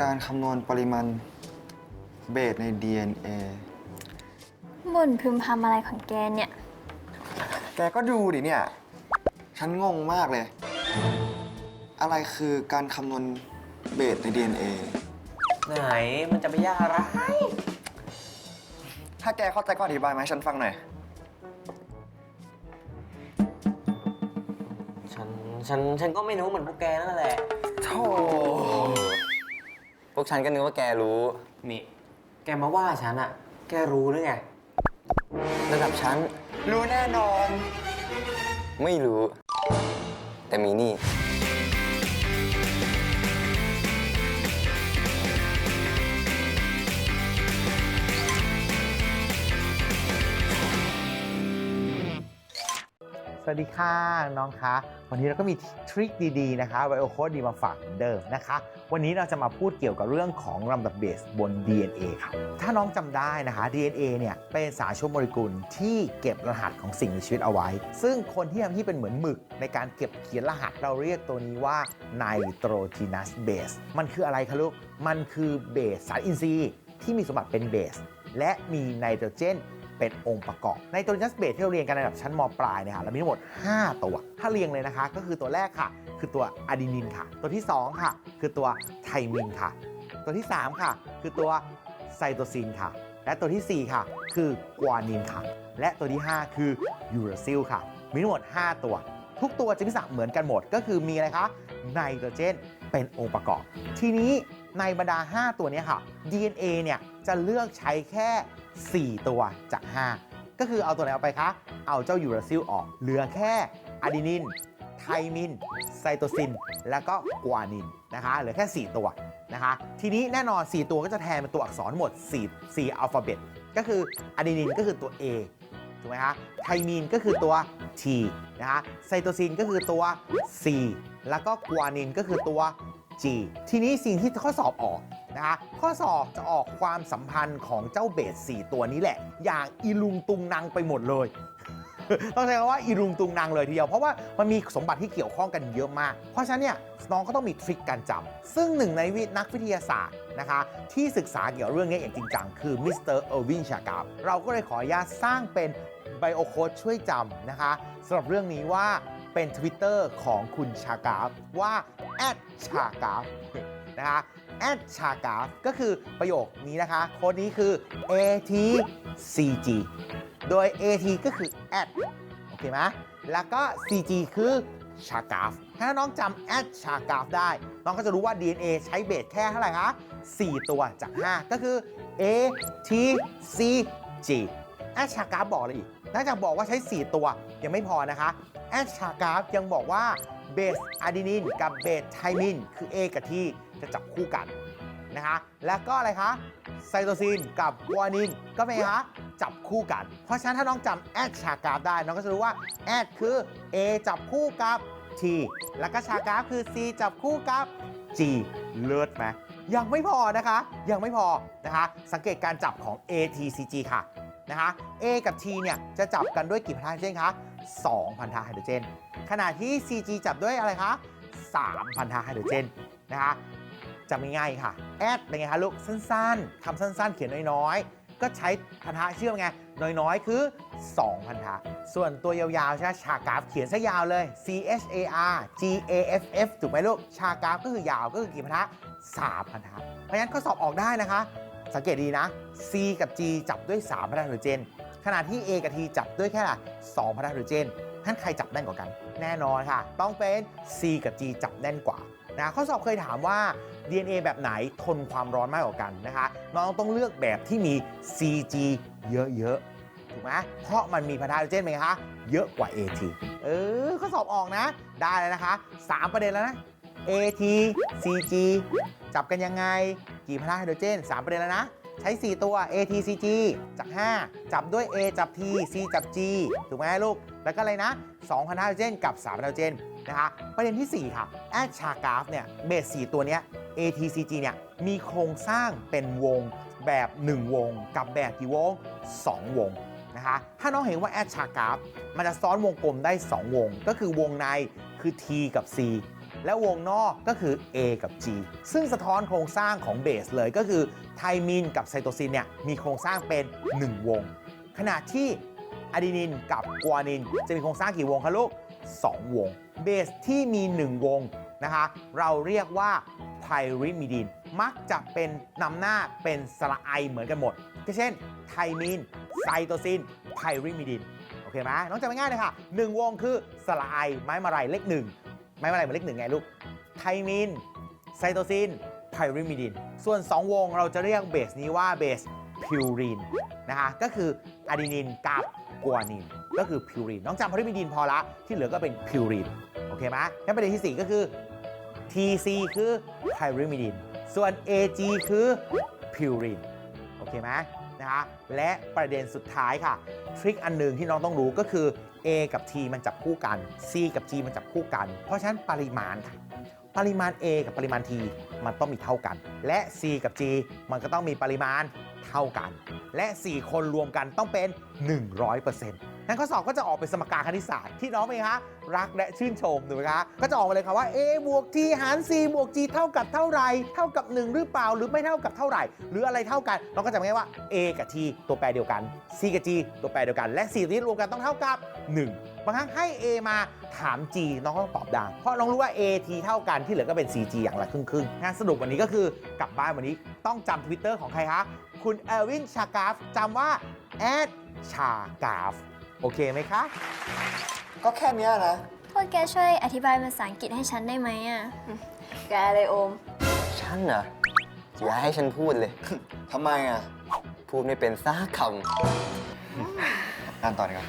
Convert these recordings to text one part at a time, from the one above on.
การคำนวณปริมาณเบสใน DNA บ่นพึมพำอะไรของแกเนี่ย แกก็ดูดิเนี่ย ฉันงงมากเลย อะไรคือการคำนวณเบสใน DNA ไหนมันจะไปยากอะไร ถ้าแกเข้าใจก็อธิบายมาให้ฉันฟังหน่อย ฉัน ฉัน ฉันก็ไม่รู้เหมือนพวกแกนั่นแหละ โธ่ พวกฉันก็นึกว่าแกรู้ นี่ แกมาว่าฉันอะแกรู้หรือไง ระดับฉัน รู้แน่นอน ไม่รู้ แต่มีนี่ สวัสดีค่ะน้องคะวันนี้เราก็มีทริคดีๆนะคะไวโอโคดดีมาฝากเหมือนเดิมนะคะ วันนี้เราจะมาพูดเกี่ยวกับเรื่องของลำดับเบสบน DNA ค่ะ ถ้าน้องจำได้นะคะ DNA เนี่ยเป็นสารชมโมเลกุลที่เก็บรหัสของสิ่งมีชีวิตเอาไว้ ซึ่งคนที่ทำที่เป็นเหมือนหมึกในการเก็บเขียนรหัสเราเรียกตัวนี้ว่าไนโตรจีนัสเบสมันคืออะไรคะลูกมันคือเบสสารอินทรีย์ที่มีสมบัติเป็นเบสและมีไนโตรเจน เป็นองค์ประกอบ ในตัวจัสเบสที่เราเรียนกันในระดับชั้นมปลายเนี่ยค่ะเรามีทั้งหมด 5 ตัว ถ้าเรียงเลยนะคะ ก็คือตัวแรกค่ะ คือตัวอะดีนินค่ะ ตัวที่ 2 ค่ะ คือตัวไทมินค่ะ ตัวที่ 3 ค่ะ คือตัวไซโตซินค่ะ และตัวทีสี่4 ค่ะ คือกวานินค่ะ และตัวที่ 5 คือยูราซิลค่ะ มีทั้งหมด 5 ตัว ทุกตัวจะมีลักเหมือนกันหมด ก็คือมีอะไรคะไนโตรเจนเป็นองค์ประกอบ ทีนี้ในบรรดา 5 ตัวนี้ค่ะ DNA เนี่ยจะเลือกใช้แค่ 4 ตัวจาก 5 ก็คือเอาตัวไหนออกไปคะ เอาเจ้ายูราซิลออก เหลือแค่อะดีนิน ไทมิน ไซโตซิน แล้วก็กวานินนะคะ เหลือแค่ 4 ตัวนะคะ ทีนี้แน่นอน 4 ตัวก็จะแทนเป็นตัวอักษรทั้งหมด 4 4อัลฟาเบต ก็คืออะดีนินก็คือตัว A ถูกไหมคะ ไทมีนก็คือตัว T นะคะ ไซโตซินก็คือตัว C แล้วก็กวานินก็คือตัว G ทีนี้สิ่งที่ข้อสอบออก นะคะข้อสอบจะออกความสัมพันธ์ของเจ้าเบส 4 ตัวนี้แหละ อย่างอีลุงตุงนางไปหมดเลยต้องใช้คำว่าอีรุงตุงนางเลยทีเดียว เพราะว่ามันมีสมบัติที่เกี่ยวข้องกันเยอะมาก เพราะฉะนั้นเนี่ยน้องก็ต้องมีทริคการจำซึ่งหนึ่งในวินักวิทยาศาสตร์นะคะที่ศึกษาเกี่ยวกับเรื่องนี้อย่างจริงจังคือมิสเตอร์เออร์วินชากาฟเราก็เลยขออนุญาตสร้างเป็นไบโอโค้ดช่วยจำนะคะสำหรับเรื่องนี้ว่าเป็น Twitter ของคุณชากาฟว่าแอดชากาฟนะคะ แอดชากาฟก็คือประโยคนี้นะคะ โค้ดนี้คือ atcg โดย at ก็คือ at โอเคไหมแล้วก็ cg คือชากาฟถ้าน้องจำ at ชากาฟได้ น้องก็จะรู้ว่า DNA ใช้เบสแค่เท่าไหร่คะ 4 ตัวจาก 5 ก็คือ a t c g แอดชากาฟบอกอะไรอีกนอกจากบอกว่าใช้ 4 ตัว ยังไม่พอนะคะ แอดชากาฟยังบอกว่าเบสอะดีนินกับเบสไทมินคือ A กับ T จะจับคู่กันนะคะแล้วก็อะไรคะไซโตซินกับกัวนินก็เป็นไงคะจับคู่กัน เพราะฉะนั้นถ้าน้องจำแอดชากราฟได้ น้องก็จะรู้ว่าแอดคือ A จับคู่กับ T แล้วก็ชากราฟคือ C จับคู่กับ G เลิศไหมยังไม่พอนะคะ ยังไม่พอนะคะ สังเกตการจับของ ATCG ค่ะนะคะ A กับ T เนี่ยจะจับกันด้วยกี่พันธะไฮโดรเจนคะ2พันธะไฮโดรเจน ขณะที่ CG จับด้วยอะไรคะ3พันธะไฮโดรเจนนะคะ จำง่ายๆค่ะ แอดเป็นไงคะลูกสั้นๆคำสั้นๆ เขียนน้อยๆ ก็ใช้พันธะเชื่อมไง น้อยๆ คือ 2 พันธะ ส่วนตัวยาวๆใช่ไหมชากราฟเขียนซะยาวเลย C H A R G A F F ถูกไหมลูก ชากราฟก็คือยาวก็คือกี่พันธะ3พันธะ เพราะฉะนั้นข้อสอบออกได้นะคะ สังเกตดีนะ C กับ G จับด้วย 3 พันธะไฮโดรเจน ขณะที่ A กับ T จับด้วยแค่ละ2พันธะไฮโดรเจนท่านใครจับแน่นกว่ากัน แน่นอนค่ะ ต้องเป็น C กับ G จับแน่นกว่า นะข้อสอบเคยถามว่า DNA แบบไหนทนความร้อนมากกว่ากันนะคะน้องต้องเลือกแบบที่มี CG เยอะๆถูกไหมเพราะมันมีพันธะไฮโดรเจนไหมคะเยอะกว่า AT เออข้อสอบออกนะ ได้เลยนะคะ 3 ประเด็นแล้วนะ AT CG จับกันยังไง กี่พันธะไฮโดรเจน 3 ประเด็นแล้วนะ ใช้ 4 ตัว ATCG จาก 5 จับด้วย A จับ T C จับ G ถูกไหมลูก แล้วก็อะไรนะ2พันธะไฮโดรเจนกับ3พันธะไฮโดรเจน นะคะประเด็นที่ 4 ค่ะแอดชากราฟเนี่ยเบส4ตัวเนี้ย ATCG เนี่ยมีโครงสร้างเป็นวงแบบ 1 วง กับแบบกี่วง 2 วงนะคะถ้าน้องเห็นว่าแอดชากราฟมันจะซ้อนวงกลมได้ 2 วง ก็คือวงในคือ T กับ C และวงนอกก็คือ A กับ G ซึ่งสะท้อนโครงสร้างของเบสเลยก็คือไทมีนกับไซโตซินเนี่ยมีโครงสร้างเป็น 1 วง ขณะที่อะดีนินกับกัวนินจะมีโครงสร้างกี่วงคะลูก 2 วง เบสที่มี 1 วงนะคะเราเรียกว่าไพริมิดินมักจะเป็นนำหน้าเป็นสระไอเหมือนกันหมดก็เช่น ไทมีน ไซโตซิน ไพริมิดินโอเคไหมน้องจำง่ายเลยค่ะ1วงคือสระไอไม้มาลายเลข1ไม้มาลายเหมือนเลขหนึ่งไงลูก ไทมีน ไซโตซิน ไพริมิดินส่วน 2 วงเราจะเรียกเบสนี้ว่าเบสพิวรีนนะคะก็คืออะดีนินกับ กัวนิน ก็คือพิวรีนน้องจำไพริมิดินพอละ ที่เหลือก็เป็นพิวรีนโอเคไหมงั้นประเด็นที่ 4 ก็คือ TC คือไพริมิดินส่วน AG คือพิวรีนโอเคไหมนะคะและประเด็นสุดท้ายค่ะ ทริคอันหนึ่งที่น้องต้องรู้ก็คือ A กับ T มันจับคู่กัน C กับ G มันจับคู่กัน เพราะฉะนั้นปริมาณค่ะปริมาณ A กับปริมาณ T มันต้องมีเท่ากัน และ C กับ G มันก็ต้องมีปริมาณ เท่ากัน และ 4 คนรวมกันต้องเป็น 100%นั้นข้อสอบก็จะออกเป็นสมการคณิตศาสตร์ที่น้องเป็นไงคะรักและชื่นชมถูกไหมคะก็จะออกมาเลยค่ะว่า A บวก T หาร C บวก G เท่ากับเท่าไรเท่ากับ 1 หรือเปล่าหรือไม่เท่ากับเท่าไหร่ หรืออะไรเท่ากันน้องก็จะง่ายว่า A กับ T ตัวแปรเดียวกัน C กับ G ตัวแปรเดียวกัน และ4ตัวนี้รวมกันต้องเท่ากับ 1 บางครั้งให้ A มาถาม G น้องก็ต้องตอบได้เพราะน้องรู้ว่า A T เท่ากันที่เหลือก็เป็น C G อย่างละครึ่งครึ่งๆงานสรุปวันนี้ก็คือกลับบ้านวันนี้ต้องจำทวิตเตอร์ของใครคะ คุณเอลวินชากาฟจำว่าแอดชากาฟ โอเคไหมคะ ก็แค่เนี้ยนะ พวกแกช่วยอธิบายภาษาอังกฤษให้ฉันได้ไหมอะ แกเลยโอม ฉันเหรออย่าให้ฉันพูดเลย ทำไมอะ พูดไม่เป็นซักคอ่านต่อดีกว่า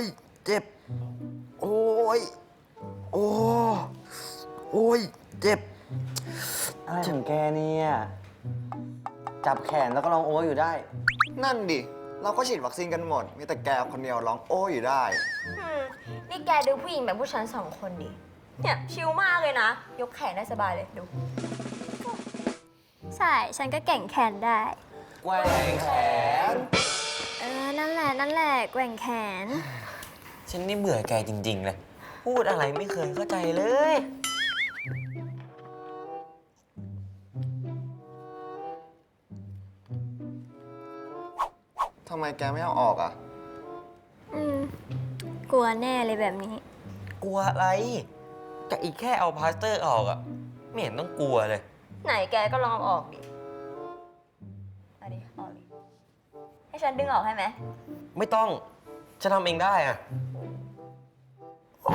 ย เจ็บ โอ้ย โอ้โอ้ย เจ็บ อะไรของแกเนี่ย จับแขนแล้วก็ลองโอ้อยู่ได้ นั่นดิ เราก็ฉีดวัคซีนกันหมด มีแต่แกคนเดียวร้องโอ้อยู่ได้ อืมนี่แกดูผู้หญิงแบบผู้ฉันสองคนดิ เนี่ยชิลมากเลยนะ ยกแขนได้สบายเลยดู ใช่ ฉันก็แก่งแขนได้ แกว่งแขนเออ นั่นแหละ นั่นแหละ แกว่งแขน ฉันนี่เบื่อแกจริง ๆ เลย พูดอะไรไม่เคยเข้าใจเลย ทำไมแกไม่เอาออกอะ อืม กลัวแน่เลยแบบนี้ กลัวอะไรก็อีกแค่เอาพลาสเตอร์ออกอะไม่เห็นต้องกลัวเลย ไหนแกก็ลองเอาออกดิ ให้ฉันดึงออกให้ไหมไม่ต้องฉันทำเองได้อะโ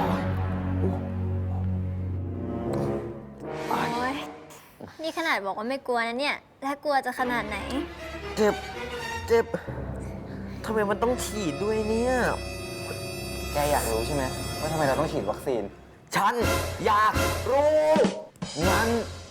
อ้ยนี่ขนาดบอกว่าไม่กลัวนะเนี่ย ถ้ากลัวจะขนาดไหน เจ็บ เจ็บทำไมมันต้องฉีดด้วยเนี่ยำแกอยากรู้ใช่ไหมว่าทำไมเราต้องฉีดวัคซีน ฉันอยากรู้งั้นดูนี่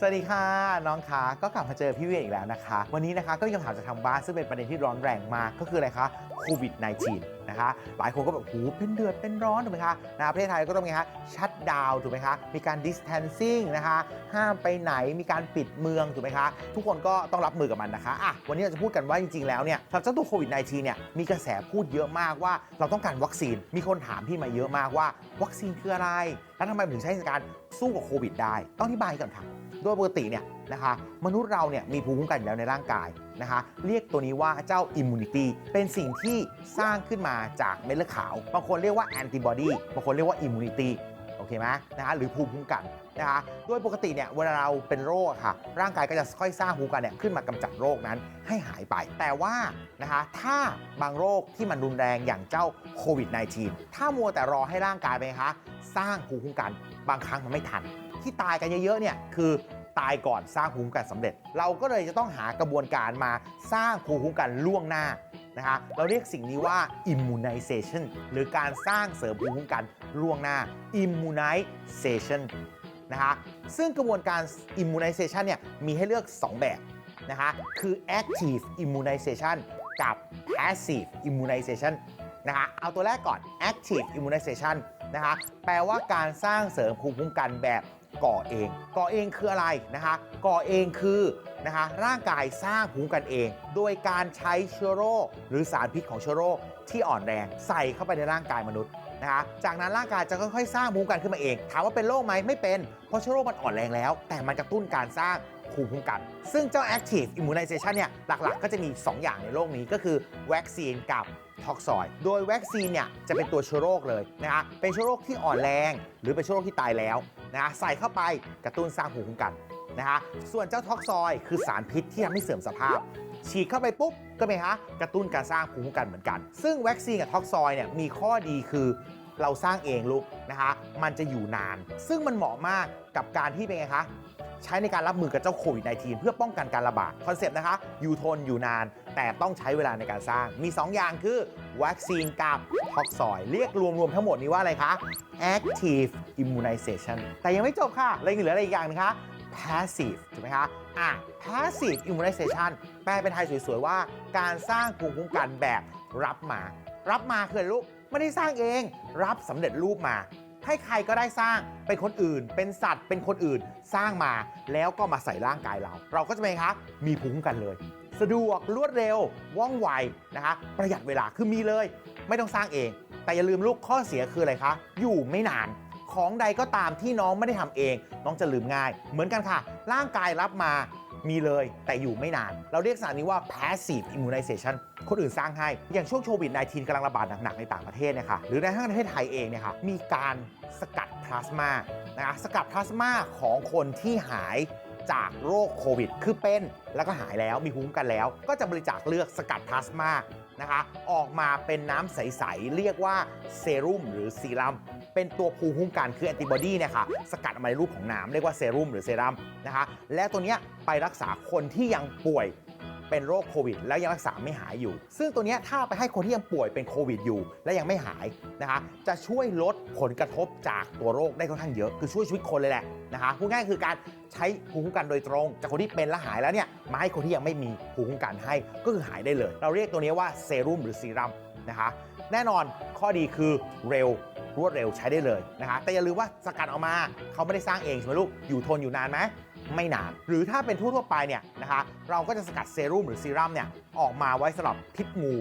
สวัสดีค่ะ น้องคะก็กลับมาเจอพี่เวียอีกแล้วนะคะ วันนี้นะคะก็มีคำถามจากทางบ้านซึ่งเป็นประเด็นที่ร้อนแรงมากก็คืออะไรคะโควิด -19 นะคะ หลายคนก็แบบหูเป็นเดือดเป็นร้อนถูกไหมคะนะประเทศไทยก็ต้องมีคะชัดดาวถูกไหมคะ มีการ distancing นะคะ ห้ามไปไหนมีการปิดเมืองถูกไหมคะ ทุกคนก็ต้องรับมือกับมันนะคะอะวันนี้เราจะพูดกันว่าจริงๆแล้วเนี่ยสำหรับเจ้าตัวโควิด -19 เนี่ยมีกระแสพูดเยอะมากว่าเราต้องการวัคซีนมีคนถามพี่มาเยอะมากว่า วัคซีนคืออะไร แล้วทำไมถึงใช้ในการสู้กับโควิดได้ ต้องอธิบายก่อนค่ะ โดยปกติเนี่ยนะคะมนุษย์เราเนี่ยมีภูมิคุ้มกันอยู่แล้วในร่างกายนะคะเรียกตัวนี้ว่าเจ้าอิมมูนิตี้เป็นสิ่งที่สร้างขึ้นมาจากเม็ดเลือดขาวบางคนเรียกว่าแอนติบอดีบางคนเรียกว่าอิมมูนิตี้โอเคไหมนะคะหรือภูมิคุ้มกันนะคะโดยปกติเนี่ยเวลาเราเป็นโรคค่ะ ร่างกายก็จะค่อยสร้างภูมิคุ้มกันเนี่ยขึ้นมากำจัดโรคนั้นให้หายไป แต่ว่านะคะถ้าบางโรคที่มันรุนแรงอย่างเจ้าโควิด -19 ถ้ามัวแต่รอให้ร่างกายไปคะสร้างภูมิคุ้มกันบางครั้งมันไม่ทันที่ตายกันเยอะๆเนี่ยคือ ตายก่อนสร้างภูมิคุ้มกันสำเร็จ เราก็เลยจะต้องหากระบวนการมาสร้างภูมิคุ้มกันล่วงหน้านะคะเราเรียกสิ่งนี้ว่า immunization หรือการสร้างเสริมภูมิคุ้มกันล่วงหน้า immunization นะคะซึ่งกระบวนการ immunization เนี่ยมีให้เลือก 2 แบบนะคะคือ active immunization กับ passive immunization นะคะเอาตัวแรกก่อน active immunization นะคะแปลว่าการสร้างเสริมภูมิคุ้มกันแบบ ก่อเอง ก่อเองคืออะไรนะคะ ก่อเองคือนะคะร่างกายสร้างภูมิคุ้มกันเอง โดยการใช้เชื้อโรคหรือสารพิษของเชื้อโรคที่อ่อนแรงใส่เข้าไปในร่างกายมนุษย์นะคะจากนั้นร่างกายจะค่อยๆ สร้างภูมิคุ้มกันขึ้นมาเอง ถามว่าเป็นโรคไหมไม่เป็น เพราะเชื้อโรคมันอ่อนแรงแล้ว แต่มันกระตุ้นการสร้างภูมิคุ้มกัน ซึ่งเจ้า active immunization เนี่ยหลักๆ ก็จะมี 2 อย่างในโลกนี้ก็คือวัคซีนกับท็อกซอย โดยวัคซีนเนี่ยจะเป็นตัวเชื้อโรคเลยนะคะเป็นเชื้อโรคที่อ่อนแรง หรือเป็นเชื้อโรคที่ตายแล้ว นะคะใส่เข้าไปกระตุ้นสร้างภูมิคุ้มกันนะฮะส่วนเจ้าท็อกซอยคือสารพิษที่ทำให้เสื่อมสภาพ ฉีดเข้าไปปุ๊บก็ไหมฮะกระตุ้นการสร้างภูมิคุ้มกันเหมือนกัน ซึ่งวัคซีนกับท็อกซอยเนี่ยมีข้อดีคือเราสร้างเองลูกนะคะมันจะอยู่นาน ซึ่งมันเหมาะมากกับการที่เป็นไงคะ ใช้ในการรับมือกับเจ้าโควิด -19 เพื่อป้องกันการระบาดคอนเซปต์นะคะอยู่ทนอยู่นาน แต่ต้องใช้เวลาในการสร้างมี 2 อย่างคือวัคซีนกับท็อกซอย เรียกรวมๆทั้งหมดนี้ว่าอะไรคะ active immunization แต่ยังไม่จบค่ะเลยเหลืออะไรอีกอย่างนึงคะ passive ถูกไหมคะอะ passive immunization แปลเป็นไทยสวยๆ ว่าการสร้างภูมิคุ้มกันแบบรับมา รับมาคือลูกไม่ได้สร้างเอง รับสำเร็จรูปมา ให้ใครก็ได้สร้างเป็นคนอื่น เป็นสัตว์เป็นคนอื่นสร้างมาแล้วก็มาใส่ร่างกายเรา เราก็จะเป็นไงคะมีภูมิคุ้มกันเลย สะดวกรวดเร็วว่องไวนะคะ ประหยัดเวลาคือมีเลย ไม่ต้องสร้างเอง แต่อย่าลืมลูกข้อเสียคืออะไรคะอยู่ไม่นานของใดก็ตามที่น้องไม่ได้ทำเอง น้องจะลืมง่าย เหมือนกันค่ะ ร่างกายรับมา มีเลยแต่อยู่ไม่นาน เราเรียกสารนี้ว่า passive immunization คนอื่นสร้างให้ อย่างช่วงโควิด -19 กำลังระบาดหนักๆในต่างประเทศเนี่ยค่ะหรือในทั้งประเทศไทยเองเนี่ยค่ะมีการสกัดพลาสมานะคะสกัดพลาสมาของคนที่หายจากโรคโควิด คือเป็นแล้วก็หายแล้วมีภูมิคุ้มกันแล้ว ก็จะบริจาคเลือกสกัดพลาสมา นะคะ ออกมาเป็นน้ำใส ๆ เรียกว่าเซรุ่มหรือซีรัมเป็นตัวภูมิคุ้มกันคือแอนติบอดีเนี่ยค่ะสกัดออกมาในรูปของน้ำเรียกว่าเซรุ่มหรือเซรั่มนะคะ และตัวเนี้ยไปรักษาคนที่ยังป่วย เป็นโรคโควิด แล้วยังรักษาไม่หายอยู่ ซึ่งตัวนี้ถ้าไปให้คนที่ยังป่วยเป็นโควิดอยู่ และยังไม่หายนะคะจะช่วยลดผลกระทบจากตัวโรคได้ค่อนข้างเยอะคือช่วยชีวิตคนเลยแหละนะคะพูดง่ายคือการใช้ภูมิคุ้มกันโดยตรง จากคนที่เป็นและหายแล้วเนี่ยมาให้คนที่ยังไม่มีภูมิคุ้มกันให้ก็คือหายได้เลย เราเรียกตัวนี้ว่าเซรุ่มหรือซีรัมนะคะแน่นอนข้อดีคือเร็วรวดเร็วใช้ได้เลยนะคะแต่อย่าลืมว่าสกัดออกมาเขาไม่ได้สร้างเองใช่ไหมลูกอยู่ทนอยู่นานไหม ไม่นานหรือถ้าเป็นทั่วๆไปเนี่ยนะคะเราก็จะสกัดเซรุ่มหรือซีรั่มเนี่ยออกมาไว้สำหรับพิษงู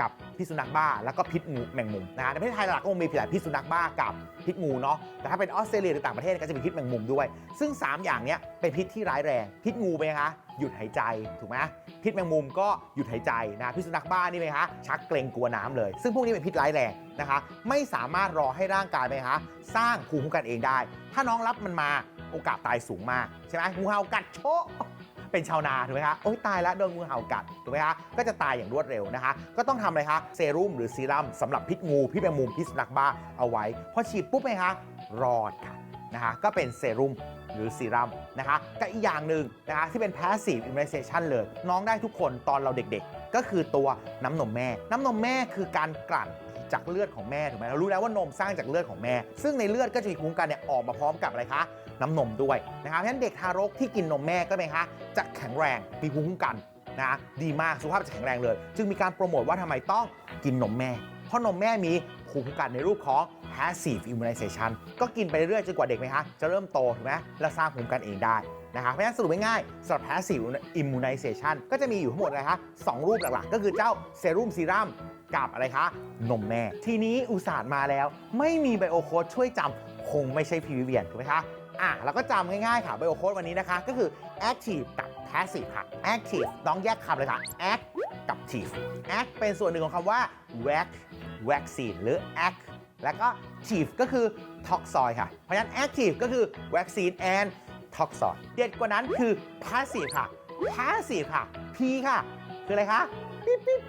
กับพิษสุนัขบ้า แล้วก็พิษงูแมงมุมนะในประเทศไทยหลักก็คงมีหลพิษสุนัขบ้ากับพิษงูเนาะแต่ถ้าเป็นออสเตรเลียหรือต่างประเทศก็จะมีพิษแมงมุมด้วย ซึ่ง 3 อย่างเนี้ยเป็นพิษที่ร้ายแรงพิษงูเป็นไงคะหยุดหายใจถูกไหมพิษแมงมุมก็หยุดหายใจนะพิษสุนัขบ้านี่เป็นไงคะชักเกรงกลัวน้ำเลย ซึ่งพวกนี้เป็นพิษร้ายแรงนะคะ ไม่สามารถรอให้ร่างกายไปนไงคะสร้างภูมิคุ้มกันเองได้ ถ้าน้องรับมันมา โอกาสตายสูงมากใช่ไหมงูเห่ากัดโชะเป็นชาวนาถูกไหมคะโอ๊ยตายแล้วโดนงูเห่ากัดถูกไหมคะก็จะตายอย่างรวดเร็วนะคะ ก็ต้องทำอะไรคะเซรุ่มหรือซีรัมสำหรับพิษงูพิษแมงมุมพิษสุนัขบ้าเอาไว้พอฉีดปุ๊บไหมคะรอดค่ะนะคะก็เป็นเซรุ่มหรือซีรัมนะคะกับอีกอย่างหนึ่งนะคะที่เป็น passive immunization เลย น้องได้ทุกคนตอนเราเด็กๆ ก็คือตัวน้ำนมแม่ น้ำนมแม่คือการกลั่นจากเลือดของแม่ถูกไหมเรารู้แล้วว่านมสร้างจากเลือดของแม่ ซึ่งในเลือดก็จะมีภูมิคุ้มกันเนี่ยออกมาพร้อมกับอะไรคะ น้ำนมด้วยนะครับเพราะฉะนั้นเด็กทารกที่กินนมแม่ก็เป็นคะจะแข็งแรงมีภูมิคุ้มกันนะดีมากสุขภาพจะแข็งแรงเลย จึงมีการโปรโมทว่าทำไมต้องกินนมแม่ เพราะนมแม่มีภูมิคุ้มกันในรูปของ passive immunization ก็กินไปเรื่อยจนกว่าเด็กไหมคะจะเริ่มโตถูกไหมและสร้างภูมิคุ้มกันเองได้นะครับเพราะฉะนั้นสรุปง่ายๆสำหรับ passive immunization ก็จะมีอยู่ทั้งหมดอะไรคะสองรูปหลักๆ ก็คือเจ้าเซรุ่มซีรัมกับอะไรคะ นมแม่ ทีนี้อุตส่าห์มาแล้ว ไม่มีไบโอโค้ดช่วยจำคงไม่ใช่พีวิเวียนถูกไหมคะ อะเราก็จำง่ายๆค่ะไบโอโค้ดวันนี้นะคะ ก็คือ active กับ passive ค่ะ active น้องแยกคำเลยค่ะ act กับ tive act เป็นส่วนหนึ่งของคำว่า vac vaccine หรือ act แล้วก็ tive ก็คือ toxoid ค่ะ เพราะฉะนั้น active ก็คือ vaccine and toxoid เด็ดกว่านั้นคือ passive ค่ะ passive ค่ะ p ค่ะ คืออะไรคะ ปิ๊บปิ๊บ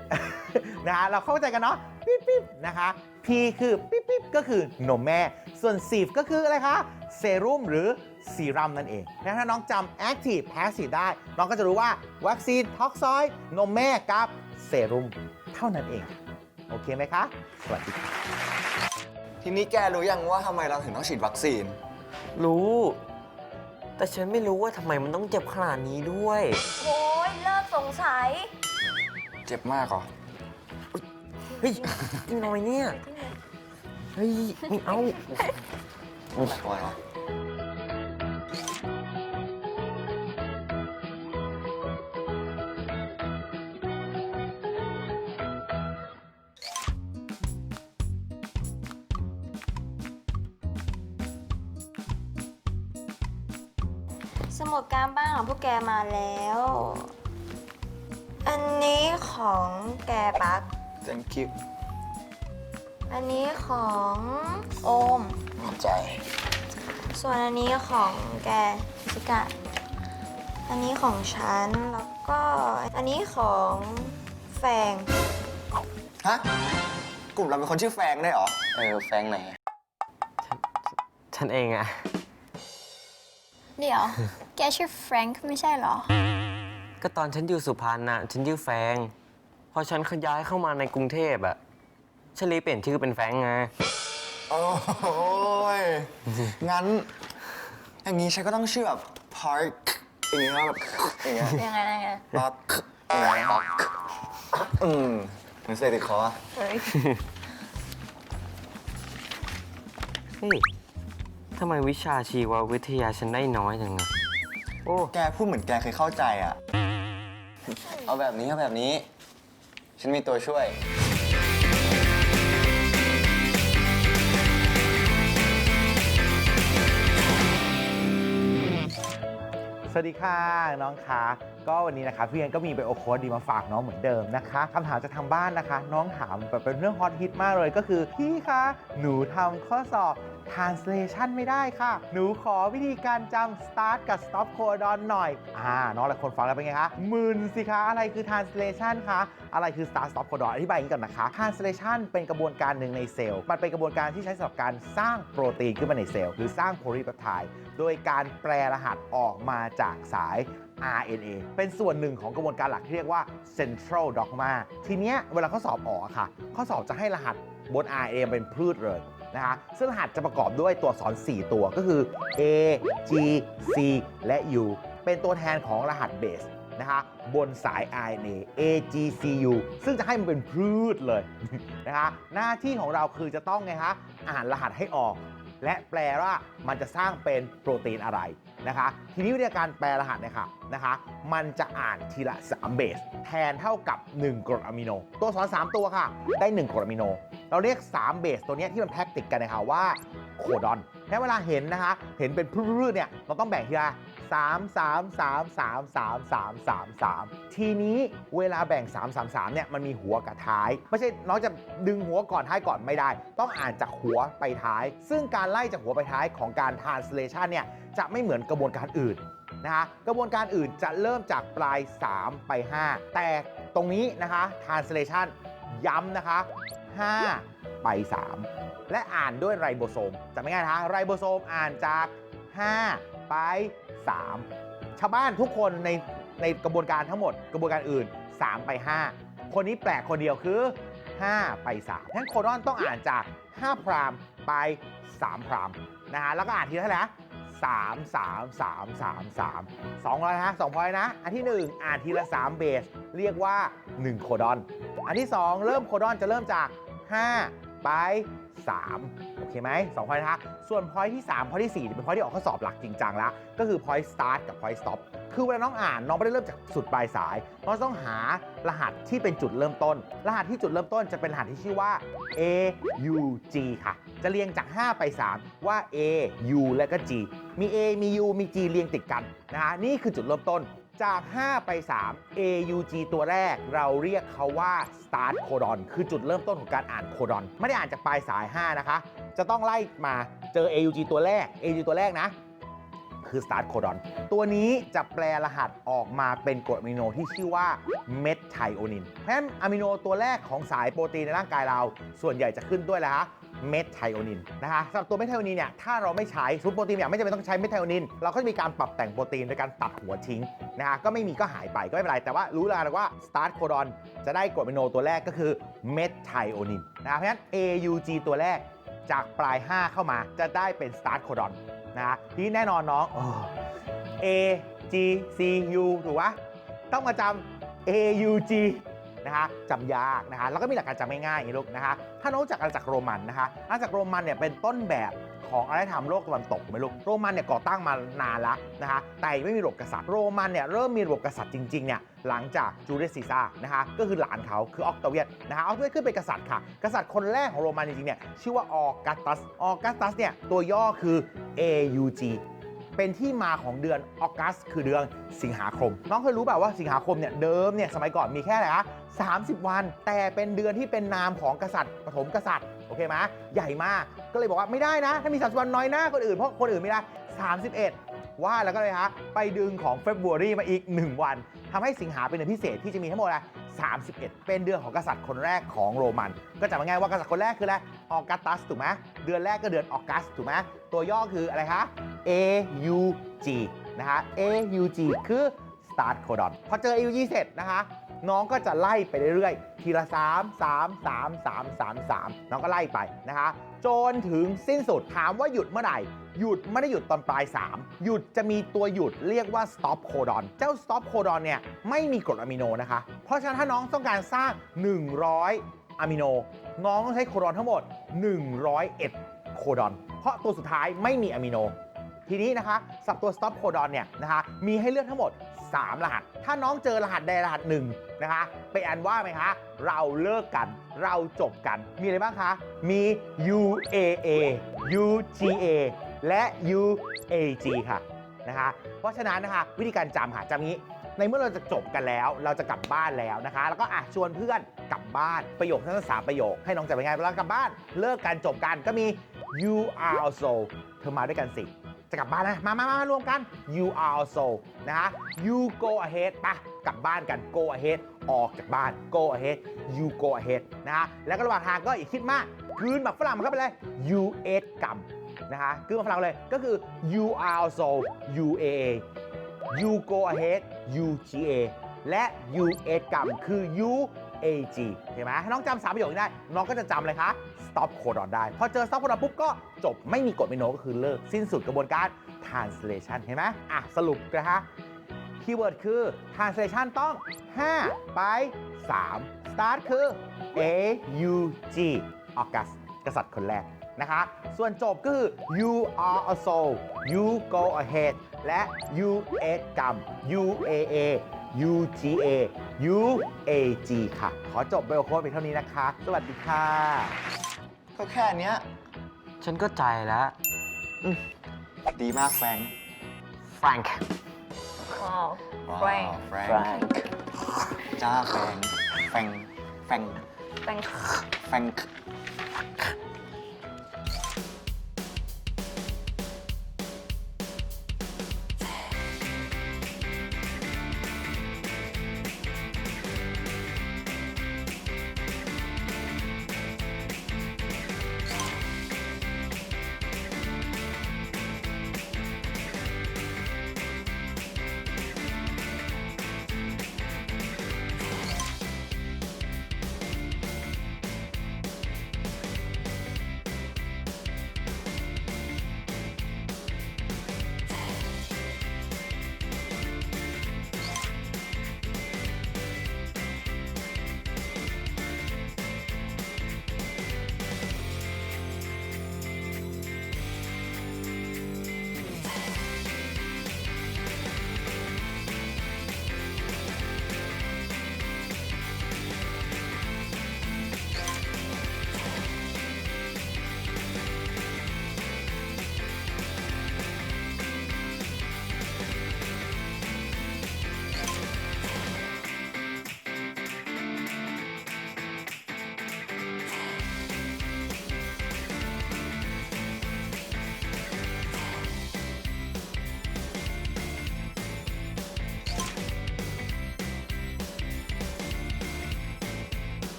นะฮะเราเข้าใจกันเนาะปิ๊บปิ๊บนะคะ P คือปิ๊บปิ๊บก็คือนมแม่ ส่วนสิก็คืออะไรคะเซรุ่มหรือซีรัมนั่นเองนะถ้าน้องจำ active passive ได้ น้องก็จะรู้ว่าวัคซีนท็อกซอยนมแม่กับเซรุ่มเท่านั้นเอง โอเคไหมคะ สวัสดีค่ะทีนี้แกรู้ยังว่าทำไมเราถึงต้องฉีดวัคซีน รู้ แต่ฉันไม่รู้ว่าทำไมมันต้องเจ็บขนาดนี้ด้วย โอ้ยเลิกสงสัย เจ็บมากเหรอเฮ้ยกินหน่อยเนี่ย เฮ้ยไม่เอาไม่ไหวเหรอสมุดการบ้านของพวกแกมาแล้ว อันนี้ของแกปัก thank you อันนี้ของโอม ขอบใจ ส่วนอันนี้ของแกชิกะ อันนี้ของฉัน แล้วก็อันนี้ของแฟง ฮะ กลุ่มเราเป็นคนชื่อแฟงได้เหรอ เออ แฟงไหน ฉันเองอะ เดี๋ยว แกชื่อแฟรงค์ไม่ใช่เหรอ ก็ตอนฉันอยู่สุพรรณน่ะ ฉันชื่อแฟง พอฉันขยายเข้ามาในกรุงเทพอะฉันเลยเปลี่ยนชื่อเป็นแฟงไง โอ้ย งั้น อย่างนี้ฉันก็ต้องชื่อแบบ park อย่างเงี้ยแบบอย่างเงี้ย ยังไงยังไง park อย่างเงี้ยอืมเหมือนเสติดคอเฮ้ยเฮ้ยทำไมวิชาชีววิทยาฉันได้น้อยจังอะโอ้ แกพูดเหมือนแกเคยเข้าใจอะ เอาแบบนี้เอาแบบนี้ ฉันมีตัวช่วย สวัสดีค่ะน้องคะ ก็วันนี้นะคะพี่เอ็นก็มีไบโอโค้ดดีมาฝากน้องเหมือนเดิมนะคะคำถามจากทางบ้านนะคะ น้องถามแบบเป็นเรื่องฮอตฮิตมากเลยก็คือพี่คะหนูทำข้อสอบ translation ไม่ได้ค่ะ หนูขอวิธีการจำ start กับ stop codon หน่อย อ่า น้องหลายคนฟังแล้วเป็นไงคะมึนสิคะ อะไรคือ translation คะ อะไรคือ start stop codon อธิบายอย่างนี้ก่อนนะคะ translation เป็นกระบวนการหนึ่งในเซลล์ มันเป็นกระบวนการที่ใช้สำหรับการสร้างโปรตีนขึ้นมาในเซลล์ หรือสร้างโพลีเปปไทด์โดยการแปลรหัสออกมาจากสาย RNA เป็นส่วนหนึ่งของกระบวนการหลักที่เรียกว่า central dogma ทีเนี้ยเวลาข้อสอบออกอะค่ะ ข้อสอบจะให้รหัสบน RNA เป็นพืชเลยนะคะซึ่งรหัสจะประกอบด้วยตัวอักษร 4 ตัวก็คือ A G C และ U เป็นตัวแทนของรหัสเบสนะคะบนสาย RNA A G C U ซึ่งจะให้มันเป็นพืชเลยนะคะหน้าที่ของเราคือจะต้องไงคะอ่านรหัสให้ออก และแปลว่ามันจะสร้างเป็นโปรตีนอะไรนะคะ ทีนี้วิธีการแปลรหัสเนี่ยค่ะนะคะ มันจะอ่านทีละ 3 เบส แทนเท่ากับ 1กรดอะมิโน ตัวสอน 3 ตัวค่ะ ได้ 1กรดอะมิโน เราเรียก 3 เบสตัวนี้ที่มันแพ็กติดกันนะคะว่าโคดอนแค่เวลาเห็นนะคะ เห็นเป็นพืชๆเนี่ยเราต้องแบ่งทีละ 3 3 3 3 3 3 3 3 ทีนี้เวลาแบ่ง 3 3 3เนี่ยมันมีหัวกับท้าย ไม่ใช่น้องจะดึงหัวก่อนท้ายก่อนไม่ได้ ต้องอ่านจากหัวไปท้าย ซึ่งการไล่จากหัวไปท้ายของการ translation เนี่ยจะไม่เหมือนกระบวนการอื่นนะคะกระบวนการอื่นจะเริ่มจากปลาย 3 ไป 5 แต่ตรงนี้นะคะ translation ย้ำนะคะ 5 ไป 3 และอ่านด้วยไรโบโซมจำไม่ง่ายนะคะไรโบโซมอ่านจาก 5 ไป 3 ชาวบ้านทุกคนในในกระบวนการทั้งหมดกระบวนการอื่น 3 ไป 5 คนนี้แปลกคนเดียวคือ 5 ไป3ทั้นโคดอนต้องอ่านจาก 5 พรามไป 3 พรามนะฮะแล้วก็อ่านทีละเท่าไหร่นะสามสามสามสามสามสองร้อยนะสองพอยนะ อันที่1อ่านทีละ3เบส เรียกว่า1โคดอน อันที่2เริ่มโคดอนจะเริ่มจาก5 ไป 3 โอเคไหมสองพอยนะคะส่วนพอยที่ 3 พอยที่ 4 เป็นพอยที่ออกข้อสอบหลักจริงจังแล้ว ก็คือ point start กับ point stop คือเวลาน้องอ่านน้องไม่ได้เริ่มจากสุดปลายสาย น้องต้องหารหัสที่เป็นจุดเริ่มต้น รหัสที่จุดเริ่มต้นจะเป็นรหัสที่ชื่อว่า A U G ค่ะ จะเรียงจาก 5 ไป 3 ว่า A U และก็ G มี A มี U มี G เรียงติดกันนะฮะนี่คือจุดเริ่มต้น จาก 5 ไป 3 A U G ตัวแรกเราเรียกเขาว่า start codon คือจุดเริ่มต้นของการอ่านโคดอน ไม่ได้อ่านจากปลายสาย 5 นะคะ จะต้องไล่มาเจอ A U G ตัวแรก A U G ตัวแรกนะ คือ start codon ตัวนี้จะแปลรหัสออกมาเป็นกรดอะมิโนที่ชื่อว่าเมทไทโอนิน เพราะฉะนั้นอะมิโนตัวแรกของสายโปรตีนในร่างกายเรา ส่วนใหญ่จะขึ้นด้วยแล้วฮะ เมทไทโอนินนะคะสำหรับตัวเมทไทโอนินเนี่ยถ้าเราไม่ใช้ซุปโปรตีนเนี่ยไม่จำเป็นต้องใช้เมทไทโอนินเราก็จะมีการปรับแต่งโปรตีนโดยการตัดหัวทิ้งนะคะก็ไม่มีก็หายไปก็ไม่เป็นไร แต่ว่ารู้แล้วว่า start codon จะได้กรดอะมิโนตัวแรกก็คือเมทไทโอนินนะเพราะฉะนั้น AUG ตัวแรกจากปลาย 5 เข้ามาจะได้เป็น start codon นะฮะทีนี้แน่นอนน้องเออ A G C U ถูกปะต้องมาจำ A U G นะคะจำยากนะคะแล้วก็มีหลักการจำง่ายๆอย่างนี้ลูกนะคะถ้าน้องรู้จักอาณาจักรโรมันนะคะอาณาจักรโรมันเนี่ยเป็นต้นแบบของอารยธรรมโลกตะวันตกไหมลูกโรมันเนี่ยก่อตั้งมานานแล้วนะคะแต่ไม่มีระบบกษัตริย์โรมันเนี่ยเริ่มมีระบบกษัตริย์จริงๆเนี่ยหลังจากจูเลียสซีซ่าร์นะคะก็คือหลานเขาคือออกตเวียสนะคะออกตเวียสขึ้นเป็นกษัตริย์ค่ะ กษัตริย์คนแรกของโรมันจริงๆเนี่ยชื่อว่าออกัสตัสออกัสตัสเนี่ยตัวย่อคือ AUG เป็นที่มาของเดือนออกัส คือเดือนสิงหาคม น้องเคยรู้เปล่าว่าสิงหาคมเนี่ยเดิมเนี่ยสมัยก่อนมีแค่อะไรคะ30 วัน แต่เป็นเดือนที่เป็นนามของกษัตริย์ปฐมกษัตริย์โอเคไหมใหญ่มากก็เลยบอกว่าไม่ได้นะ ถ้ามี30วันน้อยหน้าคนอื่นเพราะคนอื่นไม่ได้31 ว่าแล้วก็เลยฮะไปดึงของเฟบรุรีมาอีก 1 วันทำให้สิงหาเป็นเดือนพิเศษที่จะมีทั้งหมดอะไร31 เป็นเดือนของกษัตริย์คนแรกของโรมัน ก็จำง่ายว่ากษัตริย์คนแรกคืออะไรออกัสตัสถูกไหมเดือนแรกก็เดือนออกัสถูกไหมตัวย่อคืออะไรคะ A U G นะคะ A U G คือ start codon พอเจอ A U G เสร็จนะคะน้องก็จะไล่ไปเรื่อยๆ ทีละ 3 3 3 3 3 3 น้องก็ไล่ไปนะคะ จนถึงสิ้นสุดถามว่าหยุดเมื่อไหร่ หยุดไม่ได้หยุดตอนปลาย 3 หยุดจะมีตัวหยุดเรียกว่า stop codon เจ้า stop codon เนี่ยไม่มีกรดอะมิโนนะคะ เพราะฉะนั้นถ้าน้องต้องการสร้าง 100อะมิโน น้องต้องใช้โคดอนทั้งหมด 101 โคดอน เพราะตัวสุดท้ายไม่มีอะมิโน ทีนี้นะคะสับตัว stop codon เนี่ยนะคะมีให้เลือกทั้งหมด 3 รหัส ถ้าน้องเจอรหัสใดรหัสหนึ่งนะคะไปอันว่าไหมคะ เราเลิกกัน เราจบกัน มีอะไรบ้างคะ มี UAA UGA และ UAG ค่ะนะคะเพราะฉะนั้นนะคะวิธีการจำค่ะจำนี้ในเมื่อเราจะจบกันแล้ว เราจะกลับบ้านแล้วนะคะ แล้วก็อะชวนเพื่อนกลับบ้านประโยคทั้งสามประโยค ให้น้องจำง่ายๆเวลากลับบ้าน เลิกกันจบกันก็มี you are also เธอมาด้วยกันสิ จะกลับบ้านนะมามามารวมกัน you are also นะคะ you go ahead ปะกลับบ้านกัน go ahead ออกจากบ้าน go ahead you go ahead นะคะแล้วก็ระหว่างทางก็อย่าคิดมากกลืนหมักฝรั่งมันเข้าไปเลย you ate กรรมนะคะกลืนหมักฝรั่งเลยก็คือ you are also U A you go ahead UGA และ You a กรรมคือ UAG เห็นไหมถ้าน้องจำสามประโยคนี้ได้ น้องก็จะจำอะไร คะ stop codon ได้ พอเจอ stop codon ปุ๊บก็จบไม่มีกฎไม่โนก็คือเลิก สิ้นสุดกระบวนการ translation เห็นไหมอะสรุปนะฮะคีย์เวิร์ดคือ translation ต้อง 5 ไป 3 start คือ A U G August กษัตริย์คนแรกนะคะ ส่วนจบก็คือ you are a soul you go ahead และ you at gum U A A U G A U A G ค่ะ ขอจบไบโอโค้ดเพียงเท่านี้นะคะ สวัสดีค่ะ ก็แค่เนี้ย ฉันก็ใจแล้วดีมากแฟรงค์ Frank ว้าวว้าว Frank แฟรงค์ Frank จ้าแฟรงค์แฟรงค์แฟรงค์เป็นแฟรงค์